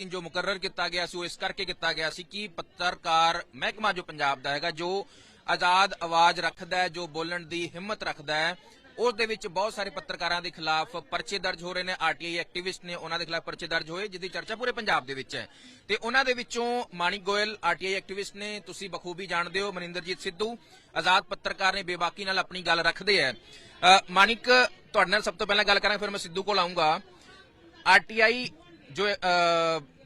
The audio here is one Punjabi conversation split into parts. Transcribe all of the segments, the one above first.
ਜੋ ਮੁਕਰਰ ਕੀਤਾ ਗਿਆ ਸੀ, ਉਹ ਇਸ ਕਰਕੇ ਕੀਤਾ ਗਿਆ ਸੀ ਕਿ ਪੱਤਰਕਾਰ ਮਹਿਕਮਾ ਜੋ ਪੰਜਾਬ ਦਾ ਹੈਗਾ, ਜੋ ਆਜ਼ਾਦ ਆਵਾਜ਼ ਰੱਖਦਾ ਹੈ, ਜੋ ਬੋਲਣ ਦੀ ਹਿੰਮਤ ਰੱਖਦਾ ਹੈ, ਉਸ ਦੇ ਵਿੱਚ ਬਹੁਤ ਸਾਰੇ ਪੱਤਰਕਾਰਾਂ ਦੇ ਖਿਲਾਫ ਪਰਚੇ ਦਰਜ ਹੋ ਰਹੇ ਨੇ। ਆਰਟੀਆਈ ਐਕਟਿਵਿਸਟ ਨੇ ਉਹਨਾਂ ਦੇ ਖਿਲਾਫ ਪਰਚੇ ਦਰਜ ਹੋਏ ਜਿਸ ਦੀ ਚਰਚਾ ਪੂਰੇ ਪੰਜਾਬ ਦੇ ਵਿੱਚ ਹੈ। ਤੇ ਉਹਨਾਂ ਦੇ ਵਿੱਚੋਂ ਮਾਨਿਕ ਗੋਇਲ, ਆਰਟੀਆਈ ਐਕਟਿਵਿਸਟ ਨੇ, ਤੁਸੀਂ ਬਖੂਬੀ ਜਾਣਦੇ ਹੋ, ਮਨਿੰਦਰਜੀਤ ਸਿੱਧੂ, ਆਜ਼ਾਦ ਪੱਤਰਕਾਰ ਨੇ ਬੇਬਾਕੀ ਨਾਲ ਆਪਣੀ ਗੱਲ ਰੱਖਦੇ ਆ ਮਾਨਿਕ ਤੁਹਾਡੇ ਨਾਲ ਸਭ ਤੋਂ ਪਹਿਲਾਂ ਗੱਲ ਕਰਾਂਗੇ, ਫਿਰ ਮੈਂ ਸਿੱਧੂ ਕੋਲ ਆਉਂਗਾ ਆਰਟੀਆਈ ਜੋ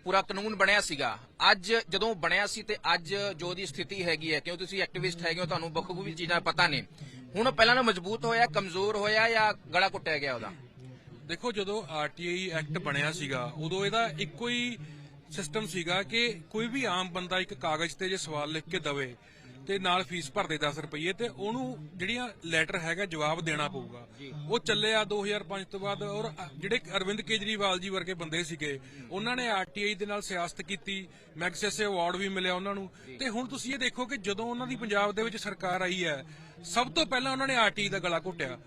ਪੂਰਾ ਕਾਨੂੰਨ ਬਣਿਆ ਸੀਗਾ, ਅੱਜ ਜਦੋਂ ਬਣਿਆ ਸੀ ਤੇ ਅੱਜ ਜੋ ਉਹਦੀ ਸਥਿਤੀ ਹੈਗੀ ਹੈ, ਕਿਉਂ ਤੁਸੀਂ ਐਕਟਿਵਿਸਟ ਹੈਗੇ ਹੋ, ਤੁਹਾਨੂੰ ਬਖੂਬੀ ਚੀਜ਼ਾਂ ਪਤਾ ਨੇ। ਹੁਣ ਪਹਿਲਾਂ ਨਾਲੋਂ ਮਜ਼ਬੂਤ ਹੋਇਆ, ਕਮਜ਼ੋਰ ਹੋਇਆ ਜਾਂ ਗਲਾ ਕੁੱਟਿਆ ਗਿਆ ਉਹਦਾ? ਦੇਖੋ, ਜਦੋਂ ਆਰਟੀਆਈ ਐਕਟ ਬਣਿਆ ਸੀਗਾ, ਉਦੋਂ ਇਹਦਾ ਇੱਕੋ ਹੀ ਸਿਸਟਮ ਸੀਗਾ ਕਿ ਕੋਈ ਵੀ ਆਮ ਬੰਦਾ ਇੱਕ ਕਾਗਜ਼ ਤੇ ਜੇ ਸਵਾਲ ਲਿਖ ਕੇ ਦਵੇ ਤੇ ਨਾਲ ਫੀਸ ਭਰਦੇ 10 ਰੁਪਏ ਤੇ ਉਹਨੂੰ ਜਿਹੜੀਆਂ ਲੈਟਰ ਹੈਗਾ ਜਵਾਬ ਦੇਣਾ ਪਊਗਾ। ਉਹ ਚੱਲਿਆ 2005 ਤੋਂ ਬਾਅਦ ਔਰ ਜਿਹੜੇ ਅਰਵਿੰਦ ਕੇਜਰੀਵਾਲ ਜੀ ਵਰਗੇ ਬੰਦੇ ਸੀਗੇ ਉਹਨਾਂ ਨੇ ਆਰਟੀਆਈ ਦੇ ਨਾਲ ਸਿਆਸਤ ਕੀਤੀ ਮੈਗਸੈਸੇ ਅਵਾਰਡ ਵੀ ਮਿਲਿਆ ਉਹਨਾਂ ਨੂੰ। ਤੇ ਹੁਣ ਤੁਸੀਂ ਇਹ ਦੇਖੋ ਕਿ ਜਦੋਂ ਉਹਨਾਂ ਦੀ ਪੰਜਾਬ ਦੇ ਵਿੱਚ ਸਰਕਾਰ ਆਈ ਹੈ ਸਭ ਤੋਂ ਪਹਿਲਾਂ ਉਹਨਾਂ ਨੇ ਆਰਟੀਆਈ ਦਾ ਗਲਾ ਘੁੱਟਿਆ।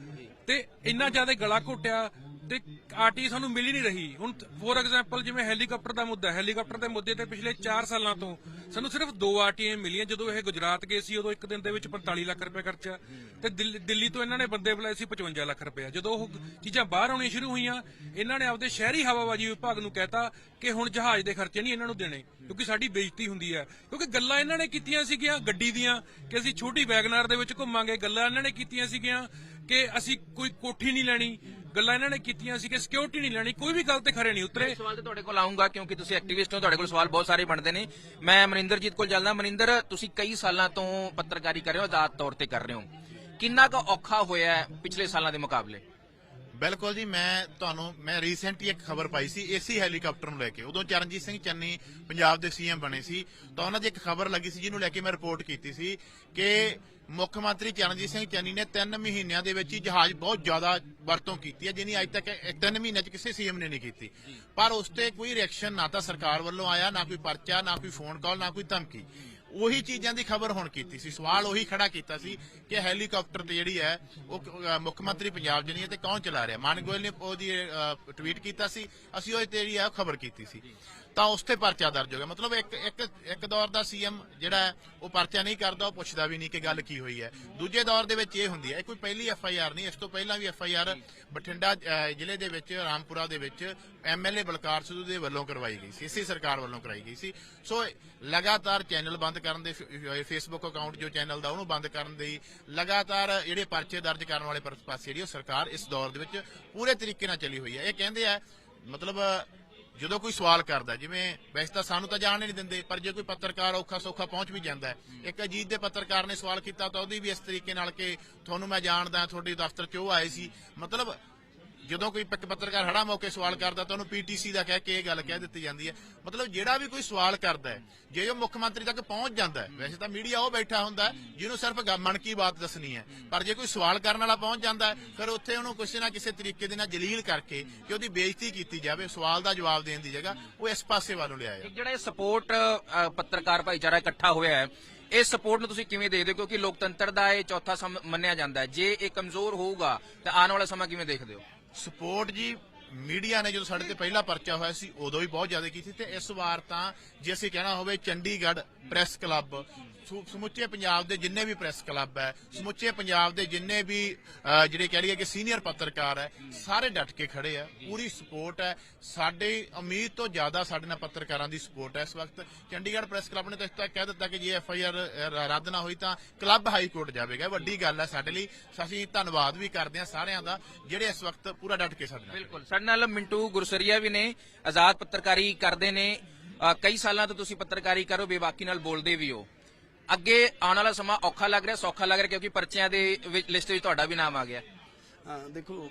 ਤੇ ਇੰਨਾ ਜ਼ਿਆਦਾ ਗਲਾ ਘੁੱਟਿਆ ਤੇ ਆਰਟੀ ਸਾਨੂੰ ਮਿਲ ਹੀ ਨਹੀਂ ਰਹੀ। ਹੁਣ ਫੋਰ ਐਗਜ਼ਾਮਪਲ ਜਿਵੇਂ ਹੈਲੀਕਾਪਟਰ ਦਾ ਮੁੱਦਾ, ਹੈਲੀਕਾਪਟਰ ਦੇ ਮੁੱਦੇ ਤੇ ਪਿਛਲੇ 4 ਸਾਲਾਂ ਤੋਂ ਸਾਨੂੰ ਸਿਰਫ ਦੋ ਆਰਟੀਏ ਮਿਲੀਆਂ। ਜਦੋਂ ਇਹ ਗੁਜਰਾਤ ਗਏ ਸੀ, ਉਦੋਂ ਇੱਕ ਦਿਨ ਦੇ ਵਿੱਚ 45 ਲੱਖ ਰੁਪਏ ਖਰਚਿਆ। ਤੇ ਦਿੱਲੀ ਤੋਂ ਇਹਨਾਂ ਨੇ ਬੰਦੇ ਬੁਲਾਏ ਸੀ 55 ਲੱਖ ਰੁਪਏ ਜਦੋਂ ਉਹ ਚੀਜ਼ਾਂ ਬਾਹਰ ਆਉਣੀਆਂ ਸ਼ੁਰੂ ਹੋਈਆਂ, ਇਹਨਾਂ ਨੇ ਆਪਦੇ ਸ਼ਹਿਰੀ ਹਵਾਬਾਜੀ ਵਿਭਾਗ ਨੂੰ ਕਹਿਤਾ ਕਿ ਹੁਣ ਜਹਾਜ਼ ਦੇ ਖਰਚੇ ਨਹੀਂ ਇਹਨਾਂ ਨੂੰ ਦੇਣੇ, ਕਿਉਂਕਿ ਸਾਡੀ ਬੇਇੱਜ਼ਤੀ ਹੁੰਦੀ ਹੈ। ਕਿਉਂਕਿ ਗੱਲਾਂ ਇਹਨਾਂ ਨੇ ਕੀਤੀਆਂ ਸੀਗੀਆਂ ਗੱਡੀ ਦੀਆਂ ਕਿ ਅਸੀਂ ਛੋਟੀ ਵੈਗਨਾਰ ਦੇ ਵਿੱਚ ਘੁੰਮਾਂਗੇ, ਗੱਲਾਂ ਇਹਨਾਂ ਨੇ ਕੀਤੀਆਂ ਸੀਗੀਆਂ ਕਿ ਅਸੀਂ ਕੋਈ ਕੋਠੀ ਨਹੀਂ ਲੈਣੀ ਗੱਲਾਂ ਇਹਨਾਂ ਨੇ ਕੀਤੀਆਂ ਸੀ ਕਿ ਸਿਕਿਉਰਿਟੀ ਨਹੀਂ ਲੈਣੀ ਕੋਈ ਵੀ ਗੱਲ ਤੇ ਖਰੇ ਨਹੀਂ ਉਤਰੇ। ਸਵਾਲ ਤੇ ਤੁਹਾਡੇ ਕੋਲ ਆਉਂਗਾ ਕਿਉਂਕਿ ਤੁਸੀਂ ਐਕਟਿਵਿਸਟ ਹੋ ਤੁਹਾਡੇ ਕੋਲ ਸਵਾਲ ਬਹੁਤ ਸਾਰੇ ਬਣਦੇ ਨੇ। ਮੈਂ ਮਨਿੰਦਰਜੀਤ ਕੋਲ ਚੱਲਦਾ। ਮਨਿੰਦਰ ਤੁਸੀਂ ਕਈ ਸਾਲਾਂ ਤੋਂ ਪੱਤਰਕਾਰੀ ਕਰ ਰਹੇ ਹੋ ਆਜ਼ਾਦ ਤੌਰ ਤੇ ਕਰ ਰਹੇ ਹੋ। ਕਿੰਨਾ ਕੁ ਔਖਾ ਹੋਇਆ ਹੈ ਪਿਛਲੇ ਸਾਲਾਂ ਦੇ ਮੁਕਾਬਲੇ? ਬਿਲਕੁਲ ਜੀ ਮੈਂ ਤੁਹਾਨੂੰ ਮੈਂ ਰੀਸੈਂਟਲੀ ਇੱਕ ਖਬਰ ਪਾਈ ਸੀ ਏਸੀ ਹੈਲੀਕਾਪਟਰ ਨੂੰ ਲੈ ਕੇ। ਉਦੋਂ ਚਰਨਜੀਤ ਸਿੰਘ ਚੰਨੀ ਪੰਜਾਬ ਦੇ ਸੀਐਮ ਬਣੇ ਸੀ। ਤਾਂ ਉਹਨਾਂ ਦੀ ਇੱਕ ਖਬਰ ਲੱਗੀ ਸੀ ਜਿਹਨੂੰ ਲੈ ਕੇ ਮੈਂ ਰਿਪੋਰਟ ਕੀਤੀ ਸੀ ਕਿ ਮੁੱਖ ਮੰਤਰੀ ਚਰਨਜੀਤ ਸਿੰਘ ਚੰਨੀ ਨੇ 3 ਮਹੀਨਿਆਂ ਦੇ ਵਿੱਚ ਹੀ ਜਹਾਜ਼ ਬਹੁਤ ਜ਼ਿਆਦਾ ਵਰਤੋਂ ਕੀਤੀ ਹੈ ਜਿਹਨੀ ਅੱਜ ਤੱਕ 3 ਮਹੀਨਿਆਂ 'ਚ ਕਿਸੇ ਸੀਐਮ ਨੇ ਨਹੀਂ ਕੀਤੀ। ਪਰ ਉਸ ਤੇ ਕੋਈ ਰਿਐਕਸ਼ਨ ਨਾ ਤਾਂ ਸਰਕਾਰ ਵੱਲੋਂ ਆਇਆ ਨਾ ਕੋਈ ਪਰਚਾ ਨਾ ਕੋਈ ਫੋਨ ਕਾਲ ਨਾ ਕੋਈ ਧਮਕੀ। ਉਹੀ ਚੀਜ਼ਾਂ ਦੀ ਖਬਰ ਹੁਣ ਕੀਤੀ ਸੀ। ਸਵਾਲ ਉਹੀ ਖੜਾ ਕੀਤਾ ਸੀ ਕਿ ਹੈਲੀਕਾਪਟਰ ਤੇ ਜਿਹੜੀ ਹੈ ਉਹ ਮੁੱਖ ਮੰਤਰੀ ਪੰਜਾਬ ਜਨੀ ਤੇ ਕੌਣ ਚਲਾ ਰਿਹਾ? ਮਾਨ ਗੋਇਲ ਨੇ ਉਹਦੀ ਟਵੀਟ ਕੀਤਾ ਸੀ। ਅਸੀਂ ਉਹ ਤੇ ਜਿਹੜੀ ਹੈ ਖਬਰ ਕੀਤੀ ਸੀ। ਤਾਂ ਉਸ ਤੇ ਪਰਚਾ ਦਰਜ ਹੋ ਗਿਆ। ਮਤਲਬ ਇੱਕ ਇੱਕ ਇੱਕ ਦੌਰ ਦਾ ਸੀਐਮ ਜਿਹੜਾ ਉਹ ਪਰਚਾ ਨਹੀਂ ਕਰਦਾ, ਉਹ ਪੁੱਛਦਾ ਵੀ ਨਹੀਂ ਕਿ ਗੱਲ ਕੀ ਹੋਈ ਹੈ। ਦੂਜੇ ਦੌਰ ਦੇ ਵਿੱਚ ਇਹ ਹੁੰਦੀ ਹੈ, ਇਹ ਕੋਈ ਪਹਿਲੀ ਐਫ ਆਈ ਆਰ ਨਹੀਂ, ਇਸ ਤੋਂ ਪਹਿਲਾਂ ਵੀ ਐਫ ਆਈ ਆਰ ਬਠਿੰਡਾ ਜ਼ਿਲ੍ਹੇ ਦੇ ਵਿੱਚ, ਰਾਮਪੁਰਾ ਦੇ ਵਿੱਚ ਐਮਐਲਏ ਬਲਕਾਰ ਸਿੱਧੂ ਦੇ ਵੱਲੋਂ ਕਰਵਾਈ ਗਈ ਸੀ ਇਸੇ ਸਰਕਾਰ ਵੱਲੋਂ ਕਰਾਈ ਗਈ ਸੀ। ਸੋ ਲਗਾਤਾਰ ਚੈਨਲ ਬੰਦ ਕਰਨ ਦੇ ਫੇਸਬੁੱਕ ਅਕਾਊਂਟ ਜੋ ਚੈਨਲ ਦਾ, ਉਹਨੂੰ ਬੰਦ ਕਰਨ ਦੇ ਲਗਾਤਾਰ ਜਿਹੜੇ ਪਰਚੇ ਦਰਜ ਕਰਨ ਵਾਲੇ ਪਾਸੇ ਜਿਹੜੀ ਉਹ ਸਰਕਾਰ ਇਸ ਦੌਰ ਦੇ ਵਿੱਚ ਪੂਰੇ ਤਰੀਕੇ ਨਾਲ ਚੱਲੀ ਹੋਈ ਹੈ। ਇਹ ਕਹਿੰਦੇ ਆ, ਮਤਲਬ ਜਦੋਂ ਕੋਈ ਸਵਾਲ ਕਰਦਾ ਜਿਵੇਂ ਵੈਸੇ ਤਾਂ ਸਾਨੂੰ ਤਾਂ ਜਾਣ ਹੀ ਨਹੀਂ ਦਿੰਦੇ ਪਰ ਜੇ ਕੋਈ ਪੱਤਰਕਾਰ ਔਖਾ ਸੌਖਾ ਪਹੁੰਚ ਵੀ ਜਾਂਦਾ ਇੱਕ ਅਜੀਤ ਦੇ ਪੱਤਰਕਾਰ ਨੇ ਸਵਾਲ ਕੀਤਾ ਤਾਂ ਉਹਦੀ ਵੀ ਇਸ ਤਰੀਕੇ ਨਾਲ ਕਿ ਤੁਹਾਨੂੰ ਮੈਂ ਜਾਣਦਾ ਤੁਹਾਡੇ ਦਫ਼ਤਰ 'ਚ ਉਹ ਆਏ ਸੀ? ਮਤਲਬ ਜਦੋਂ ਕੋਈ ਪੱਤਰਕਾਰ ਹੜਾ ਮੌਕੇ ਸਵਾਲ ਕਰਦਾ ਤਾਂ ਉਹਨੂੰ ਪੀਟੀਸੀ ਦਾ ਕਹਿ ਕੇ ਇਹ ਗੱਲ ਕਹਿ ਦਿੱਤੀ ਜਾਂਦੀ ਹੈ। ਮਤਲਬ ਜਿਹੜਾ ਵੀ ਕੋਈ ਸਵਾਲ ਕਰਦਾ ਹੈ, ਜੇ ਉਹ ਮੁੱਖ ਮੰਤਰੀ ਤੱਕ ਪਹੁੰਚ ਜਾਂਦਾ ਹੈ, ਵੈਸੇ ਤਾਂ ਮੀਡੀਆ ਉਹ ਬੈਠਾ ਹੁੰਦਾ ਜਿਹਨੂੰ ਸਿਰਫ ਮਨ ਕੀ ਬਾਤ ਦੱਸਣੀ ਹੈ। ਪਰ ਜੇ ਕੋਈ ਸਵਾਲ ਕਰਨ ਵਾਲਾ ਪਹੁੰਚ ਜਾਂਦਾ ਹੈ, ਫਿਰ ਉੱਥੇ ਉਹਨੂੰ ਕਿਸੇ ਨਾ ਕਿਸੇ ਤਰੀਕੇ ਦੇ ਨਾਲ ਜਲੀਲ ਕਰਕੇ ਕਿ ਉਹਦੀ ਬੇਇੱਜ਼ਤੀ ਕੀਤੀ ਜਾਵੇ, ਸਵਾਲ ਦਾ ਜਵਾਬ ਦੇਣ ਦੀ ਜਗ੍ਹਾ ਉਹ ਇਸ ਪਾਸੇ ਵੱਲੋਂ ਲਿਆ ਲਿਆਇਆ। ਜਿਹੜਾ ਇਹ ਸਪੋਰਟ ਪੱਤਰਕਾਰ ਭਾਈਚਾਰਾ ਇਕੱਠਾ ਹੋਇਆ ਹੈ ਇਸ ਸਪੋਰਟ ਨੂੰ ਤੁਸੀਂ ਕਿਵੇਂ ਦੇਖਦੇ ਹੋ? ਕਿਉਂਕਿ ਲੋਕਤੰਤਰ ਦਾ ਇਹ ਚੌਥਾ ਸਮ ਮੰਨਿਆ ਜਾਂਦਾ ਹੈ। ਜੇ ਇਹ ਕਮਜ਼ੋਰ ਹੋਊਗਾ ਤਾਂ ਆਉਣ ਵਾਲਾ ਸਮਾਂ ਕਿਵੇਂ ਦੇਖਦੇ ਹੋ? ਸਪੋਰਟ ਜੀ, ਮੀਡੀਆ ਨੇ ਜਦੋਂ ਸਾਡੇ ਤੇ ਪਹਿਲਾ ਪਰਚਾ ਹੋਇਆ ਸੀ, ਉਦੋਂ ਵੀ ਬਹੁਤ ਜ਼ਿਆਦਾ ਕੀਤੀ ਤੇ ਇਸ ਵਾਰ ਤਾਂ ਜੇ ਅਸੀਂ ਕਹਿਣਾ ਹੋਵੇ ਚੰਡੀਗੜ੍ਹ ਪ੍ਰੈਸ ਕਲੱਬ ਸਮੁੱਚੇ ਪੰਜਾਬ ਦੇ ਜਿੰਨੇ ਵੀ ਪ੍ਰੈਸ ਕਲੱਬ ਹੈ, ਸਮੁੱਚੇ ਪੰਜਾਬ ਦੇ ਜਿੰਨੇ ਵੀ ਜਿਹੜੇ ਕਹਿ ਲਈਏ ਕਿ ਸੀਨੀਅਰ ਪੱਤਰਕਾਰ ਹੈ, ਸਾਰੇ ਡਟ ਕੇ ਖੜੇ ਆ, ਪੂਰੀ ਸਪੋਰਟ ਹੈ। ਸਾਡੇ, ਉਮੀਦ ਤੋਂ ਜ਼ਿਆਦਾ ਸਾਡੇ ਨਾਲ ਪੱਤਰਕਾਰਾਂ ਦੀ ਸਪੋਰਟ ਹੈ। ਇਸ ਵਕਤ ਚੰਡੀਗੜ੍ਹ ਪ੍ਰੈਸ ਕਲੱਬ ਨੇ ਤਾਂ ਤੱਕ ਕਹਿ ਦਿੱਤਾ ਕਿ ਜੇ ਐਫ ਆਈ ਆਰ ਰੱਦ ਨਾ ਹੋਈ ਤਾਂ ਕਲੱਬ ਹਾਈ ਕੋਰਟ ਜਾਵੇਗਾ। ਵੱਡੀ ਗੱਲ ਹੈ ਸਾਡੇ ਲਈ। ਅਸੀਂ ਧੰਨਵਾਦ ਵੀ ਕਰਦੇ ਹਾਂ ਸਾਰਿਆਂ ਦਾ, ਜਿਹੜੇ ਇਸ ਵਕਤ ਪੂਰਾ ਡਟ ਕੇ ਸਾਡੇ ਨਾਲ ਬਿਲਕੁਲ। ਸਾਡੇ ਨਾਲ ਮਿੰਟੂ ਗੁਰਸਰੀਆ ਵੀ ਨੇ, ਆਜ਼ਾਦ ਪੱਤਰਕਾਰੀ ਕਰਦੇ ਨੇ। ਕਈ ਸਾਲਾਂ ਤੋਂ ਤੁਸੀਂ ਪੱਤਰਕਾਰੀ ਕਰੋ ਬੇਬਾਕੀ ਨਾਲ ਬੋਲਦੇ ਵੀ ਹੋ। ਅੱਗੇ ਆਉਣ ਵਾਲਾ ਸਮਾਂ ਔਖਾ ਲੱਗ ਰਿਹਾ ਸੌਖਾ ਲੱਗ ਰਿਹਾ ਕਿਉਂਕਿ ਪਰਚਿਆਂ ਦੇ ਲਿਸਟ ਵਿੱਚ ਤੁਹਾਡਾ ਵੀ ਨਾਮ ਆ ਗਿਆ। ਦੇਖੋ